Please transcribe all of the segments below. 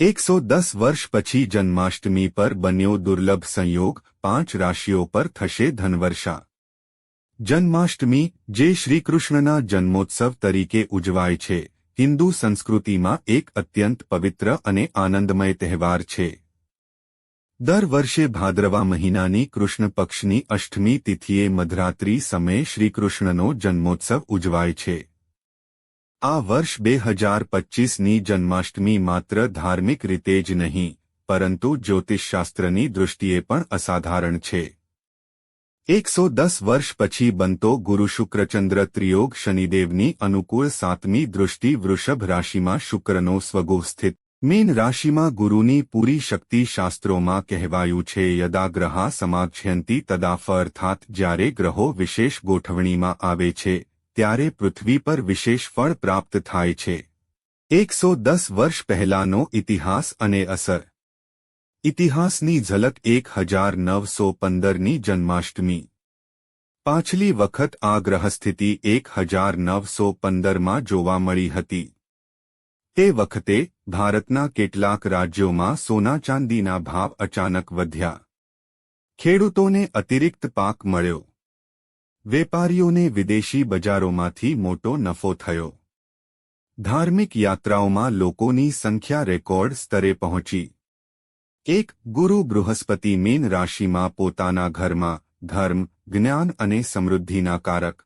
એકસો દસ વર્ષ પછી જન્માષ્ટમી પર બન્યો દુર્લભ સંયોગ, પાંચ રાશિઓ પર થશે ધનવર્ષા. જન્માષ્ટમી, જે શ્રીકૃષ્ણના જન્મોત્સવ તરીકે ઉજવાય છે, હિન્દુ સંસ્કૃતિમાં એક અત્યંત પવિત્ર અને આનંદમય તહેવાર છે. દર વર્ષે ભાદ્રવા મહિનાની કૃષ્ણ પક્ષની અષ્ટમી તિથિએ મધરાત્રી સમયે શ્રીકૃષ્ણનો જન્મોત્સવ ઉજવાય છે. આ વર્ષ બે હજાર પચ્ચીસની જન્માષ્ટમી માત્ર ધાર્મિક રીતે જ નહીં, પરંતુ જ્યોતિષશાસ્ત્રની દૃષ્ટિએ પણ અસાધારણ છે. એકસો દસ વર્ષ પછી બનતો ગુરુ શુક્રચંદ્ર ત્રિયોગ શનિદેવની અનુકૂળ સાતમી દૃષ્ટિ વૃષભ રાશિમાં શુક્રનો સ્વગો સ્થિત મીન રાશિમાં ગુરુની પૂરી શક્તિ શાસ્ત્રોમાં કહેવાયું છે યદા ગ્રહા સમાક્ષયંતી તદાફ અર્થાત જ્યારે ગ્રહો વિશેષ ગોઠવણીમાં આવે છે ત્યારે પૃથ્વી પર વિશેષ ફળ પ્રાપ્ત થાય છે. એકસો દસ વર્ષ પહેલાનો ઇતિહાસ અને અસર. ઇતિહાસની ઝલક એક હજાર નવસો પંદરની જન્માષ્ટમી. પાછલી વખત આ ગ્રહસ્થિતિ એક હજાર નવસો પંદરમાં જોવા મળી હતી. તે વખતે ભારતના કેટલાક રાજ્યોમાં સોના ચાંદીના ભાવ અચાનક વધ્યા. ખેડૂતોને અતિરિક્ત પાક મળ્યો. વેપારીઓને વિદેશી બજારોમાંથી મોટો નફો થયો. ધાર્મિક યાત્રાઓમાં લોકોની સંખ્યા રેકોર્ડ સ્તરે પહોંચી. એક ગુરુ બૃહસ્પતિ મીન રાશિમાં પોતાના ઘરમાં ધર્મ, જ્ઞાન અને સમૃદ્ધિના કારક.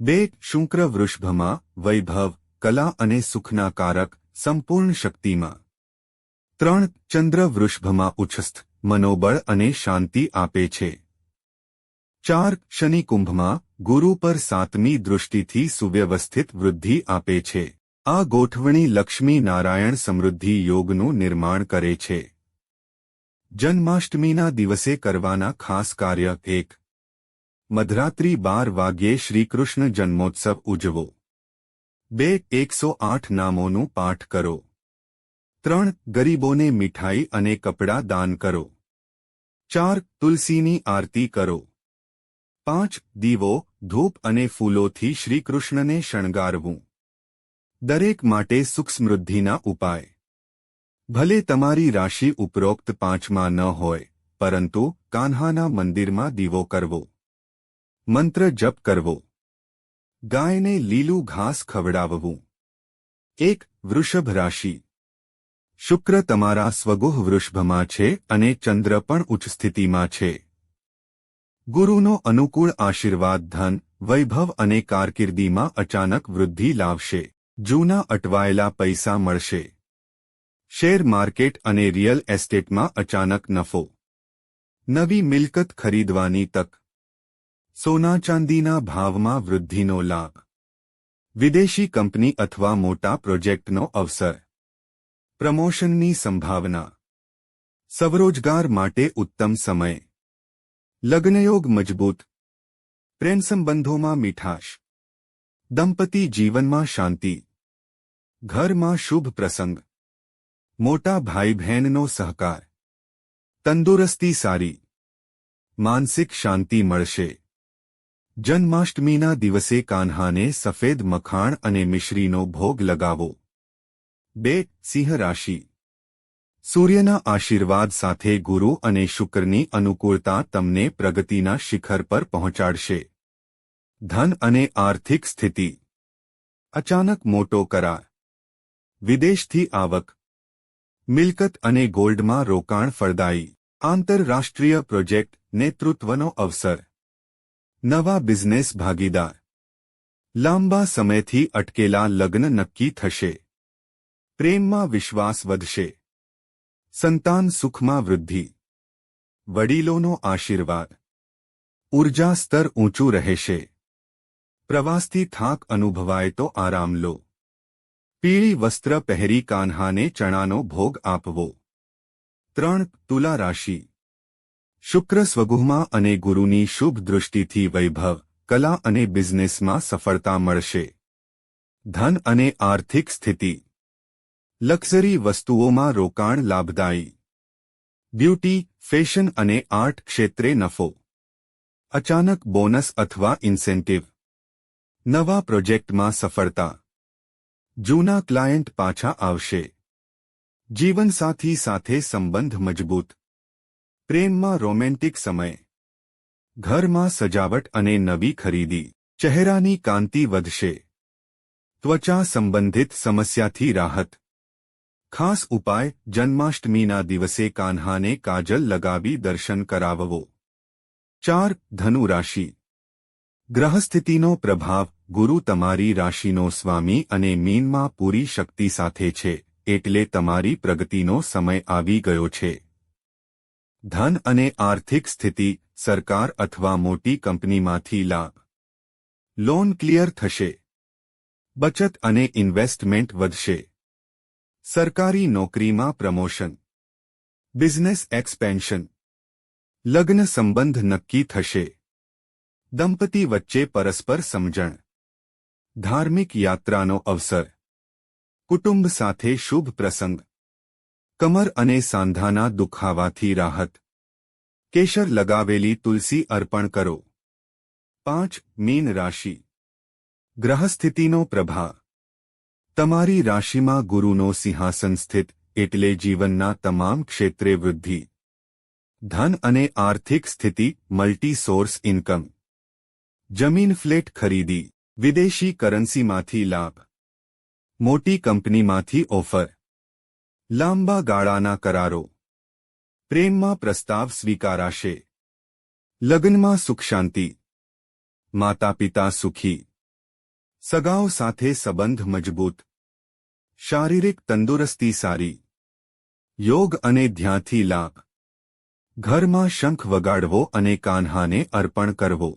બે શુક્ર વૃષભમાં વૈભવ, કલા અને સુખના કારક સંપૂર્ણ શક્તિમાં. ત્રણ ચંદ્ર વૃષભમાં ઉચ્છસ્થ, મનોબળ અને શાંતિ આપે છે. ચાર શનિ કુંભમાં ગુરુ પર સાતમી દૃષ્ટિથી સુવ્યવસ્થિત વૃદ્ધિ આપે છે. આ ગોઠવણી લક્ષ્મી નારાયણ સમૃદ્ધિ યોગનું નિર્માણ કરે છે. જન્માષ્ટમીના દિવસે કરવાના ખાસ કાર્ય એક. મધરાત્રિ બાર વાગ્યે શ્રીકૃષ્ણ જન્મોત્સવ ઉજવો. બે, એકસો આઠ નામોનું પાઠ કરો. ત્રણ, ગરીબોને મીઠાઈ અને કપડાં દાન કરો. ચાર, તુલસીની આરતી કરો. પાંચ દીવો ધૂપ અને ફૂલોથી શ્રીકૃષ્ણને શણગારવું. દરેક માટે સુખ સમૃદ્ધિના ઉપાય. ભલે તમારી રાશિ ઉપરોક્ત પાંચમાં ન હોય, પરંતુ કાન્હાના મંદિરમાં દીવો કરવો. મંત્ર જપ કરવો. ગાયને લીલું ઘાસ ખવડાવવું. એક વૃષભ રાશિ. શુક્ર તમારા સ્વગુહ વૃષભમાં છે અને ચંદ્ર પણ ઉચ્ચ સ્થિતિમાં છે. ગુરુનો અનુકૂળ આશીર્વાદ ધન, વૈભવ અને કારકિર્દીમાં અચાનક વૃદ્ધિ લાવશે. જૂના અટવાયેલા પૈસા મળશે. શેર માર્કેટ અને રિયલ એસ્ટેટમાં અચાનક નફો. નવી મિલકત ખરીદવાની તક. સોના ચાંદીના ભાવમાં વૃદ્ધિનો લાભ. વિદેશી કંપની અથવા મોટા પ્રોજેક્ટનો અવસર. પ્રમોશનની સંભાવના. સ્વરોજગાર માટે ઉત્તમ સમય. લગ્નયોગ મજબૂત. પ્રેમ સંબંધોમાં મીઠાશ. દંપતી જીવનમાં શાંતિ. ઘરમાં શુભ પ્રસંગ. મોટા ભાઈ બહેનનો સહકાર. તંદુરસ્તી સારી. માનસિક શાંતિ મળશે. જન્માષ્ટમીના દિવસે કાન્હાને સફેદ મખાણ અને મિશ્રીનો ભોગ લગાવો. બે સિંહ રાશિ સૂર્યના આશીર્વાદ સાથે ગુરુ અને શુક્રની અનુકૂળતા તમને પ્રગતિના શિખર પર પહોંચાડશે. ધન અને આર્થિક સ્થિતિ. અચાનક મોટો કરાર. વિદેશથી આવક. મિલકત અને ગોલ્ડમાં રોકાણ ફળદાયી. આંતરરાષ્ટ્રીય પ્રોજેક્ટ નેતૃત્વનો અવસર. નવા બિઝનેસ ભાગીદાર. લાંબા સમયથી અટકેલા લગ્ન નક્કી થશે. પ્રેમમાં વિશ્વાસ વધશે. સંતાન સુખમાં વૃદ્ધિ. વડીલોનો આશીર્વાદ. ઊર્જા સ્તર ઊંચું રહેશે. પ્રવાસથી થાક અનુભવાય તો આરામ લો. પીળી વસ્ત્ર પહેરી કાન્હાને ચણાનો ભોગ આપવો. ત્રણ તુલા રાશિ. શુક્ર સ્વગુહમાં અને ગુરુની શુભ દૃષ્ટિથી વૈભવ, કલા અને બિઝનેસમાં સફળતા મળશે. ધન અને આર્થિક સ્થિતિ. લક્ઝરી વસ્તુઓમાં રોકાણ લાભદાયી. બ્યુટી, ફેશન અને આર્ટ ક્ષેત્રે નફો. અચાનક બોનસ અથવા ઇન્સેન્ટિવ. નવા પ્રોજેક્ટમાં સફળતા. જૂના ક્લાયન્ટ પાછા આવશે. જીવનસાથી સાથે સંબંધ મજબૂત. પ્રેમમાં રોમેન્ટિક સમય. ઘરમાં સજાવટ અને નવી ખરીદી. ચહેરાની કાંતિ વધશે. ત્વચા સંબંધિત સમસ્યાથી રાહત. ખાસ ઉપાય જન્માષ્ટમીના દિવસે કાન્હાને કાજલ લગાવી દર્શન કરાવવો. ચાર, ધનુ રાશિ. ગ્રહસ્થિતિનો પ્રભાવ, ગુરુ તમારી રાશિનો સ્વામી અને મીનમાં પૂરી શક્તિ સાથે છે, એટલે તમારી પ્રગતિનો સમય આવી ગયો છે. ધન અને આર્થિક સ્થિતિ, સરકાર અથવા મોટી કંપનીમાંથી લાભ. લોન ક્લિયર થશે. બચત અને ઇન્વેસ્ટમેન્ટ વધશે. સરકારી નોકરીમાં પ્રમોશન. Business expansion. લગ્ન સંબંધ નક્કી થશે. દંપતી વચ્ચે પરસ્પર સમજણ. ધાર્મિક યાત્રાનો અવસર. કુટુંબ સાથે શુભ પ્રસંગ. કમર અને સાંધાના દુખાવાથી રાહત. કેશર લગાવેલી તુલસી અર્પણ કરો. પાંચ મીન રાશિ. ગ્રહસ્થિતિનો પ્રભાવ. તમારી રાશિમાં ગુરુનો સિંહાસન સ્થિત એટલે જીવનના તમામ ક્ષેત્રે વૃદ્ધિ. ધન અને આર્થિક સ્થિતિ મલ્ટી સોર્સ ઇન્કમ જમીન ફ્લેટ ખરીદી, વિદેશી કરન્સીમાંથી લાભ. મોટી કંપનીમાંથી ઓફર. લાંબા ગાળાના કરારો. પ્રેમમાં પ્રસ્તાવ સ્વીકારાશે. લગ્નમાં સુખ શાંતિ. માતા પિતા સુખી. સગાઓ સાથે સંબંધ મજબૂત. શારીરિક તંદુરસ્તી સારી. યોગ અને ધ્યાનથી લાભ ઘરમાં શંખ વગાડવો અને કાન્હાને અર્પણ કરવો.